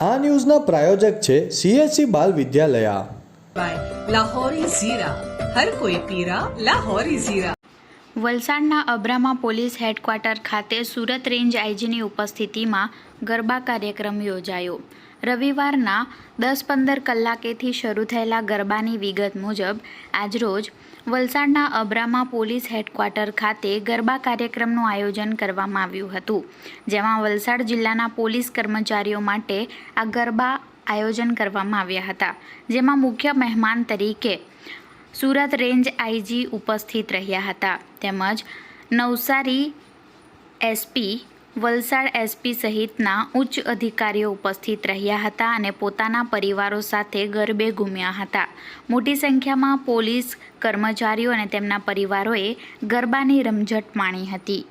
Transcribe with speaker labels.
Speaker 1: આ ન્યૂઝના પ્રાયોજક છે સીએસસી બાલ વિદ્યાલયા.
Speaker 2: લાહોરી ઝીરા. હર કોઈ પીરા લાહોરી ઝીરા.
Speaker 3: વલસાડના અબ્રામા પોલીસ હેડક્વાર્ટર ખાતે સુરત રેન્જ આઈજીની ઉપસ્થિતિમાં ગરબા કાર્યક્રમ યોજાયો. રવિવારના દસ પંદર કલાકેથી શરૂ થયેલા ગરબાની વિગત મુજબ, આજરોજ વલસાડના અબ્રામા પોલીસ હેડક્વાર્ટર ખાતે ગરબા કાર્યક્રમનું આયોજન કરવામાં આવ્યું હતું, જેમાં વલસાડ જિલ્લાના પોલીસ કર્મચારીઓ માટે આ ગરબા આયોજન કરવામાં આવ્યા હતા, જેમાં મુખ્ય મહેમાન તરીકે સુરત રેન્જ આઈજી ઉપસ્થિત રહ્યા હતા. તેમજ નવસારી એસપી, વલસાડ એસપી સહિતના ઉચ્ચ અધિકારીઓ ઉપસ્થિત રહ્યા હતા અને પોતાના પરિવારો સાથે ગરબે ઘૂમ્યા હતા. મોટી સંખ્યામાં પોલીસ કર્મચારીઓ અને તેમના પરિવારોએ ગરબાની રમઝટ માણી હતી.